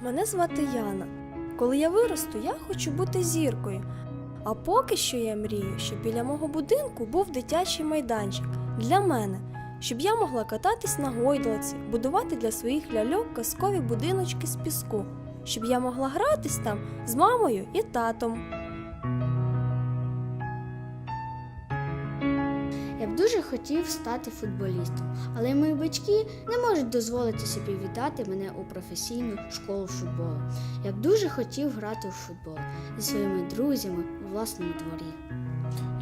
Мене звати Яна. Коли я виросту, я хочу бути зіркою. А поки що я мрію, щоб біля мого будинку був дитячий майданчик для мене, щоб я могла кататись на гойдалці, будувати для своїх ляльок казкові будиночки з піску, щоб я могла гратись там з мамою і татом. Дуже хотів стати футболістом, але мої батьки не можуть дозволити собі віддати мене у професійну школу футболу. Я б дуже хотів грати у футбол зі своїми друзями у власному дворі.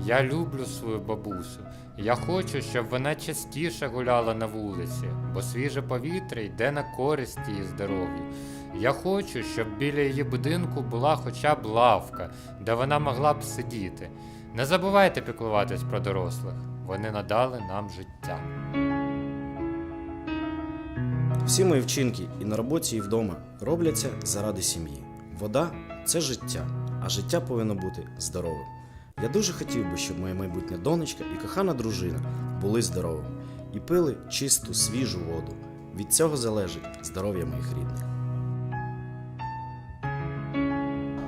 Я люблю свою бабусю. Я хочу, щоб вона частіше гуляла на вулиці, бо свіже повітря йде на користь її здоров'ю. Я хочу, щоб біля її будинку була хоча б лавка, де вона могла б сидіти. Не забувайте піклуватись про дорослих. Вони надали нам життя. Всі мої вчинки і на роботі, і вдома робляться заради сім'ї. Вода це життя, а життя повинно бути здоровим. Я дуже хотів би, щоб моя майбутня донечка і кохана дружина були здоровими і пили чисту, свіжу воду. Від цього залежить здоров'я моїх рідних.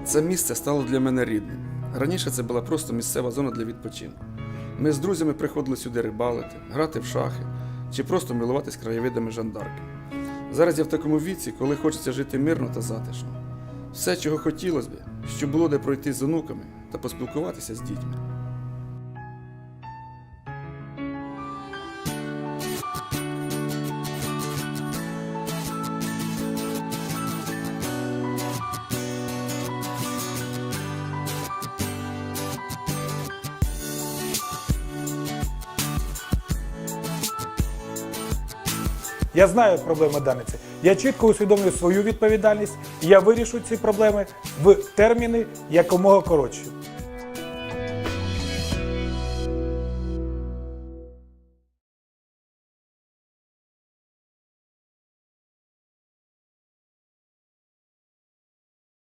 Це місце стало для мене рідним. Раніше це була просто місцева зона для відпочинку. Ми з друзями приходили сюди рибалити, грати в шахи чи просто милуватись краєвидами жандарки. Зараз я в такому віці, коли хочеться жити мирно та затишно. Все, чого хотілося б, щоб було де пройти з онуками та поспілкуватися з дітьми. Я знаю проблеми Даниці. Я чітко усвідомлюю свою відповідальність, і я вирішу ці проблеми в терміни якомога коротші.